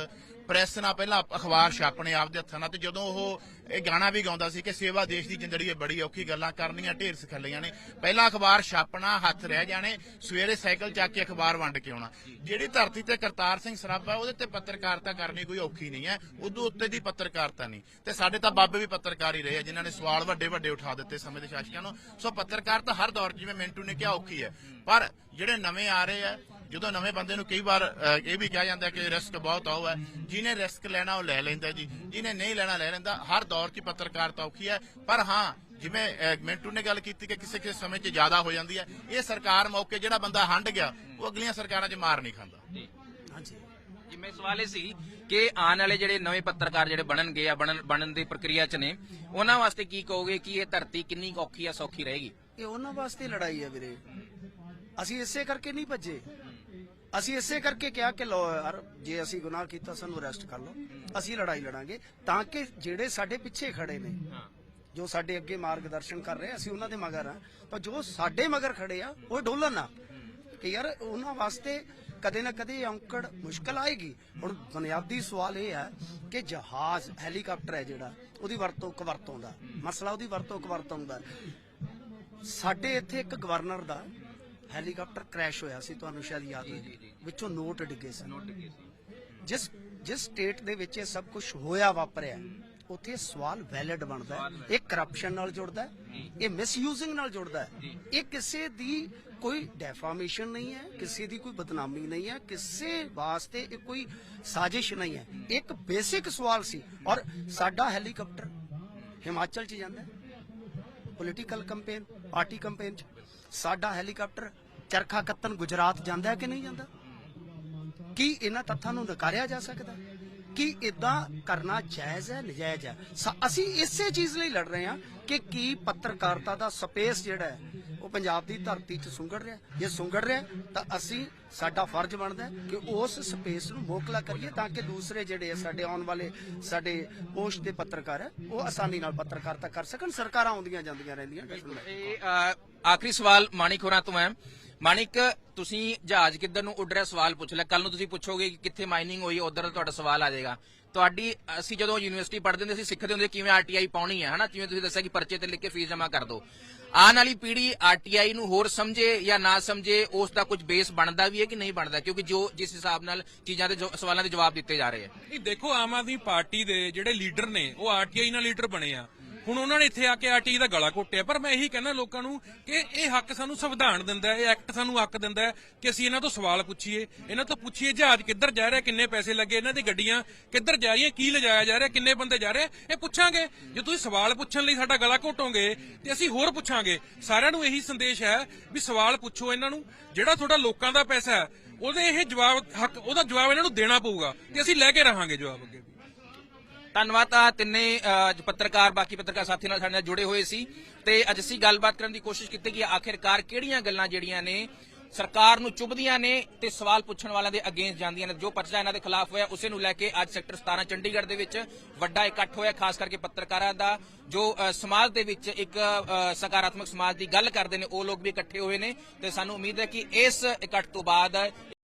ਪ੍ਰੈਸ ਨਾਲ ਪਹਿਲਾਂ ਅਖਬਾਰ ਛਾਪਣੇ ਆਪਦੇ ਹੱਥਾਂ ਨਾਲ ਤੇ ਜਦੋਂ ਉਹ ਇਹ ਗਾਣਾ ਵੀ ਗਾਉਂਦਾ ਸੀ ਕਿ ਸੇਵਾ ਦੇਸ਼ ਦੀ ਜ਼ਿੰਦਗੀ ਹੈ ਬੜੀ ਔਖੀ ਗੱਲਾਂ ਕਰਨੀਆਂ, ਢੇਰ ਸਖੱਲੀਆਂ ਨੇ। ਪਹਿਲਾਂ ਅਖਬਾਰ ਛਾਪਣਾ, ਹੱਥ ਰਹਿ ਜਾਣੇ, ਸਵੇਰੇ ਸਾਈਕਲ ਚੱਕ ਕੇ ਅਖਬਾਰ ਵੰਡ ਕੇ ਆਉਣਾ। ਜਿਹੜੀ ਧਰਤੀ ਤੇ ਕਰਤਾਰ ਸਿੰਘ ਸਰਾਭਾ, ਉਹਦੇ ਤੇ ਪੱਤਰਕਾਰਤਾ ਕਰਨੀ ਕੋਈ ਔਖੀ ਨਹੀਂ ਹੈ ਉਦੋਂ ਉੱਤੇ ਦੀ ਪੱਤਰਕਾਰਤਾ ਨਹੀਂ। ਤੇ ਸਾਡੇ ਤਾਂ ਬਾਬੇ ਵੀ ਪੱਤਰਕਾਰ ਹੀ ਰਹੇ ਆ, ਜਿਨ੍ਹਾਂ ਨੇ ਸਵਾਲ ਵੱਡੇ ਵੱਡੇ ਉਠਾ ਦਿੱਤੇ ਸਮੇਂ ਦੇ ਸ਼ਾਸਕਾਂ ਨੂੰ। ਸੋ ਪੱਤਰਕਾਰਤਾ ਹਰ ਦੌਰ, ਜਿਵੇਂ ਮਿੰਟੂ ਨੇ ਕਿਹਾ, ਔਖੀ ਹੈ। ਪਰ ਜਿਹੜੇ ਨਵੇਂ ਆ ਰਹੇ ਆ ਜਦੋਂ ਨਵੇਂ ਬੰਦੇ ਨੂੰ ਕਈ ਵਾਰ ਇਹ ਵੀ ਕਿਹਾ ਜਾਂਦਾ ਕਿ ਰਿਸਕ ਬਹੁਤ ਆਉ ਹੈ। ਜਿਹਨੇ ਰਿਸਕ ਲੈਣਾ ਉਹ ਲੈ ਲੈਂਦਾ ਜੀ। ਜਿਹਨੇ ਨਹੀਂ ਲੈਣਾ ਲੈ ਲੈਂਦਾ। ਹਰ ਦੌਰ 'ਚ ਪੱਤਰਕਾਰਤਾ ਔਖੀ ਹੈ। ਪਰ ਹਾਂ ਜਿਵੇਂ ਮਿੰਟੂ ਨੇ ਗੱਲ ਕੀਤੀ ਕਿ ਕਿਸੇ ਕਿਸੇ ਸਮੇਂ 'ਚ ਜ਼ਿਆਦਾ ਹੋ ਜਾਂਦੀ ਹੈ। ਇਹ ਸਰਕਾਰ ਮੌਕੇ ਜਿਹੜਾ ਬੰਦਾ ਹੰਡ ਗਿਆ ਉਹ ਅਗਲੀਆਂ ਸਰਕਾਰਾਂ 'ਚ ਮਾਰ ਨਹੀਂ ਖਾਂਦਾ। ਹਾਂਜੀ। ਜੀ ਮੈਂ ਸਵਾਲ ਇਹ ਸੀ ਕਿ ਆਉਣ ਵਾਲੇ ਜਿਹੜੇ ਨਵੇਂ ਪੱਤਰਕਾਰ ਜਿਹੜੇ ਬਣਨਗੇ ਆ ਬਣਨ ਬਣਨ ਦੀ ਪ੍ਰਕਿਰਿਆ ਚ ਨੇ ਉਹਨਾਂ ਵਾਸਤੇ ਕੀ ਕਹੋਗੇ ਕਿ ਇਹ ਧਰਤੀ ਕਿੰਨੀ ਔਖੀ ਆ ਸੌਖੀ ਰਹੇਗੀ? ਇਹ ਉਹਨਾਂ ਵਾਸਤੇ ਲੜਾਈ ਹੈ ਵੀਰੇ। ਅਸੀਂ ਇਸੇ ਕਰਕੇ ਨਹੀਂ ਭੱਜੇ। ਅਸੀਂ ਇਸੇ ਕਰਕੇ ਕਿਹਾ ਕਿ ਲੋ ਯਾਰ ਜੇ ਅਸੀਂ ਗੁਨਾਹ ਕੀਤਾ ਸਾਨੂੰ ਅਰੈਸਟ ਕਰ ਲਓ। ਅਸੀਂ ਲੜਾਈ ਲੜਾਂਗੇ ਤਾਂ ਕਿ ਜਿਹੜੇ ਸਾਡੇ ਪਿੱਛੇ ਖੜੇ ਨੇ ਜੋ ਸਾਡੇ ਅੱਗੇ ਮਾਰਗਦਰਸ਼ਨ ਕਰ ਰਹੇ ਅਸੀਂ ਉਹਨਾਂ ਦੇ ਮਗਰ ਆ। ਪਰ ਜੋ ਸਾਡੇ ਮਗਰ ਖੜੇ ਆ ਉਹ ਡੋਲਣ ਨਾ। ਕਿ ਯਾਰ ਉਹਨਾਂ ਵਾਸਤੇ ਕਦੇ ਨਾ ਕਦੇ ਔਂਕੜ ਮੁਸ਼ਕਲ ਆਏਗੀ। ਹੁਣ ਬੁਨਿਆਦੀ ਸਵਾਲ ਇਹ ਹੈ ਕਿ ਜਹਾਜ਼ ਹੈਲੀਕਾਪਟਰ ਹੈ ਜਿਹੜਾ ਉਹਦੀ ਵਰਤੋਂ ਕਵਰਤੋਂ ਦਾ। ਮਸਲਾ ਉਹਦੀ ਵਰਤੋਂ ਕਵਰਤੋਂ ਦਾ। ਸਾਡੇ ਇੱਥੇ ਇੱਕ ਗਵਰਨਰ ਦਾ ਹੈਲੀਕਾਪਟਰ ਕ੍ਰੈਸ਼ ਹੋਇਆ ਸੀ ਤੁਹਾਨੂੰ ਸ਼ਾਇਦ ਯਾਦ ਹੋਵੇ ਵਿੱਚੋਂ ਨੋਟ ਡਿੱਗੇ ਸਨ। ਜਿਸ ਜਿਸ ਸਟੇਟ ਦੇ ਵਿੱਚ ਇਹ ਸਭ ਕੁਝ ਹੋਇਆ ਵਾਪਰਿਆ ਉੱਥੇ ਸਵਾਲ ਵੈਲਿਡ ਬਣਦਾ ਹੈ। ਇਹ ਕਰਪਸ਼ਨ ਨਾਲ ਜੁੜਦਾ ਹੈ ਇਹ ਮਿਸਯੂਜ਼ਿੰਗ ਨਾਲ ਜੁੜਦਾ ਹੈ। ਇਹ ਕਿਸੇ ਦੀ ਕੋਈ ਡੈਫਾਮੇਸ਼ਨ ਨਹੀਂ ਹੈ ਕਿਸੇ ਦੀ ਕੋਈ ਬਦਨਾਮੀ ਨਹੀਂ ਹੈ ਕਿਸੇ ਵਾਸਤੇ ਇਹ ਕੋਈ ਸਾਜ਼ਿਸ਼ ਨਹੀਂ ਹੈ। ਇੱਕ ਬੇਸਿਕ ਸਵਾਲ ਸੀ ਔਰ ਸਾਡਾ ਹੈਲੀਕਾਪਟਰ ਹਿਮਾਚਲ ਚ ਜਾਂਦਾ ਪੋਲੀਟੀਕਲ ਕੈਂਪੇਨ ਪਾਰਟੀ ਕੈਂਪੇਨ ਚ। ਸਾਡਾ ਹੈਲੀਕਾਪਟਰ ਚਰਖਾ ਕੱਤਨ ਗੁਜਰਾਤ ਜਾਂਦਾ ਹੈ ਕਿ ਨਹੀਂ ਜਾਂਦਾ? ਕੀ ਇਹਨਾਂ ਤੱਥਾਂ ਨੂੰ ਨਕਾਰਿਆ ਜਾ ਸਕਦਾ? ਕੀ ਇਦਾਂ ਕਰਨਾ ਜਾਇਜ਼ ਹੈ, ਨਜਾਇਜ਼ ਹੈ? ਅਸੀਂ ਇਸੇ ਚੀਜ਼ ਲਈ ਲੜ ਰਹੇ ਹਾਂ ਕਿ ਕੀ ਪੱਤਰਕਾਰਤਾ ਦਾ ਸਪੇਸ ਜਿਹੜਾ ਹੈ, ਉਹ ਪੰਜਾਬ ਦੀ ਧਰਤੀ 'ਚ ਸੁੰਗੜ ਰਿਹਾ ਜੇ ਸੁੰਗੜ ਰਿਹਾ ਤਾਂ ਅਸੀਂ, ਸਾਡਾ ਫਰਜ਼ ਬਣਦਾ ਕਿ ਉਸ ਸਪੇਸ ਨੂੰ ਮੋਕਲਾ ਕਰੀਏ ਤਾਂ ਕਿ ਦੂਸਰੇ ਜਿਹੜੇ ਆ ਸਾਡੇ ਆਉਣ ਵਾਲੇ, ਸਾਡੇ ਪੋਸਟ ਦੇ ਪੱਤਰਕਾਰ ਹੈ, ਉਹ ਆਸਾਨੀ ਨਾਲ ਪੱਤਰਕਾਰਤਾ ਕਰ ਸਕਣ। ਸਰਕਾਰਾਂ ਆਉਂਦੀਆਂ ਜਾਂਦੀਆਂ ਰਹਿੰਦੀਆਂ। ਇਹ ਆਖਰੀ ਸਵਾਲ ਮਾਣਿਕ ਹੋਰਾਂ ਤੋਂ ਹੈ। ਮਾਣਿਕ ਤੁਸੀਂ ਜਹਾਜ਼ ਕਿੱਧਰ ਨੂੰ ਉੱਡ ਰਿਹਾ? ਸਵਾਲ ਪੁੱਛ ਲਿਆ। ਕੱਲ ਨੂੰ ਤੁਸੀਂ ਪੁੱਛੋਗੇ ਕਿ ਕਿੱਥੇ ਮਾਈਨਿੰਗ ਹੋਈ, ਉਧਰ ਤੁਹਾਡਾ ਸਵਾਲ ਆ ਜਾਏਗਾ। ਤੁਹਾਡੀ, ਅਸੀਂ ਜਦੋਂ ਯੂਨੀਵਰਸਿਟੀ ਪੜ੍ਹਦੇ ਹੁੰਦੇ ਸੀ, ਸਿੱਖਦੇ ਹੁੰਦੇ ਕਿਵੇਂ ਆਰਟੀਆਈ ਪਾਉਣੀ ਹੈ, ਹਨਾ? ਜਿਵੇਂ ਤੁਸੀਂ ਦੱਸਿਆ ਕਿ ਪਰਚੇ ਤੇ ਲਿਖ ਕੇ ਫੀਸ ਜਮ੍ਹਾਂ ਕਰ ਦਿਓ ਆਉਣ ਵਾਲੀ ਪੀੜ੍ਹੀ ਆਰਟੀਆਈ ਨੂੰ ਹੋਰ ਸਮਝੇ ਜਾਂ ਨਾ ਸਮਝੇ, ਉਸ ਦਾ ਕੁਝ ਬੇਸ ਬਣਦਾ ਵੀ ਹੈ ਕਿ ਨਹੀਂ ਬਣਦਾ? ਕਿਉਂਕਿ ਜੋ, ਜਿਸ ਹਿਸਾਬ ਨਾਲ ਚੀਜ਼ਾਂ ਦੇ ਸਵਾਲਾਂ ਦੇ ਜਵਾਬ ਦਿੱਤੇ ਜਾ ਰਹੇ ਆ ਨਹੀਂ, ਦੇਖੋ, ਆਮ ਆਦਮੀ ਪਾਰਟੀ ਦੇ ਜਿਹੜੇ ਲੀਡਰ ਨੇ, ਉਹ ਆਰਟੀਆਈ ਨਾਲ ਲੀਡਰ ਬਣੇ ਆ। ਹੁਣ ਉਹਨਾਂ ਨੇ ਇੱਥੇ ਆ ਕੇ ਆਰਟੀਆਈ ਦਾ ਗਲਾ ਘੋਟਿਆ, ਪਰ ਮੈਂ ਇਹੀ ਕਹਿੰਦਾ ਲੋਕਾਂ ਨੂੰ ਕਿ ਇਹ ਹੱਕ ਸਾਨੂੰ ਸੰਵਿਧਾਨ ਦਿੰਦਾ ਹੈ, ਇਹ ਐਕਟ ਸਾਨੂੰ ਹੱਕ ਦਿੰਦਾ ਹੈ ਕਿ ਅਸੀਂ ਇਹਨਾਂ ਤੋਂ ਸਵਾਲ ਪੁੱਛੀਏ, ਇਹਨਾਂ ਤੋਂ ਪੁੱਛੀਏ ਜਹਾਜ਼ ਕਿੱਧਰ ਜਾ ਰਿਹਾ, ਕਿੰਨੇ ਪੈਸੇ ਲੱਗੇ, ਇਹਨਾਂ ਦੀ ਗੱਡੀਆਂ ਕਿੱਧਰ ਜਾ ਰਹੀਆਂ, ਕੀ ਲਿਜਾਇਆ ਜਾ ਰਿਹਾ, ਕਿੰਨੇ ਬੰਦੇ ਜਾ ਰਹੇ, ਇਹ ਪੁੱਛਾਂਗੇ। ਜੇ ਤੁਸੀਂ ਸਵਾਲ ਪੁੱਛਣ ਲਈ ਸਾਡਾ ਗਲਾ ਘੋਟੋਗੇ ਤੇ ਅਸੀਂ ਹੋਰ ਪੁੱਛਾਂਗੇ। ਸਾਰਿਆਂ ਨੂੰ ਇਹੀ ਸੰਦੇਸ਼ ਹੈ ਵੀ ਸਵਾਲ ਪੁੱਛੋ ਇਹਨਾਂ ਨੂੰ, ਜਿਹੜਾ ਤੁਹਾਡਾ ਲੋਕਾਂ ਦਾ ਪੈਸਾ ਹੈ, ਉਹਦੇ ਇਹ ਜਵਾਬ, ਹੱਕ ਉਹਦਾ ਜਵਾਬ ਇਹਨਾਂ ਨੂੰ ਦੇਣਾ ਪਊਗਾ ਤੇ ਅਸੀਂ ਲੈ ਕੇ ਰਹਾਂਗੇ ਜਵਾਬ ਅੱਗੇ ਧੰਨਵਾਦ ਆ ਤਿੰਨੇ ਪੱਤਰਕਾਰ, ਬਾਕੀ ਪੱਤਰਕਾਰ ਸਾਥੀ ਨਾਲ ਸਾਡੇ ਨਾਲ ਜੁੜੇ ਹੋਏ ਸੀ। ਤੇ ਅੱਜ ਅਸੀਂ ਗੱਲਬਾਤ ਕਰਨ ਦੀ ਕੋਸ਼ਿਸ਼ ਕੀਤੀ ਕਿ ਆਖਿਰਕਾਰ ਕਿਹੜੀਆਂ ਗੱਲਾਂ ਜਿਹੜੀਆਂ ਨੇ ਸਰਕਾਰ ਨੂੰ ਚੁਭਦੀਆਂ ਨੇ ਤੇ ਸਵਾਲ ਪੁੱਛਣ ਵਾਲਿਆਂ ਦੇ ਅਗੇਂਸਟ ਜਾਂਦੀਆਂ ਨੇ। ਜੋ ਪਰਚਾ ਇਹਨਾਂ ਦੇ ਖਿਲਾਫ ਹੋਇਆ, ਉਸੇ ਨੂੰ ਲੈ ਕੇ ਅੱਜ ਸੈਕਟਰ 17 ਚੰਡੀਗੜ੍ਹ ਦੇ ਵਿੱਚ ਵੱਡਾ ਇਕੱਠ ਹੋਇਆ, ਖਾਸ ਕਰਕੇ ਪੱਤਰਕਾਰਾਂ ਦਾ, ਜੋ ਸਮਾਜ ਦੇ ਵਿੱਚ ਇੱਕ ਸਕਾਰਾਤਮਕ ਸਮਾਜ ਦੀ ਗੱਲ ਕਰਦੇ ਨੇ, ਉਹ ਲੋਕ ਵੀ ਇਕੱਠੇ ਹੋਏ ਨੇ। ਤੇ ਸਾਨੂੰ ਉਮੀਦ ਹੈ ਕਿ ਇਸ ਇਕੱਠ ਤੋਂ ਬਾਅਦ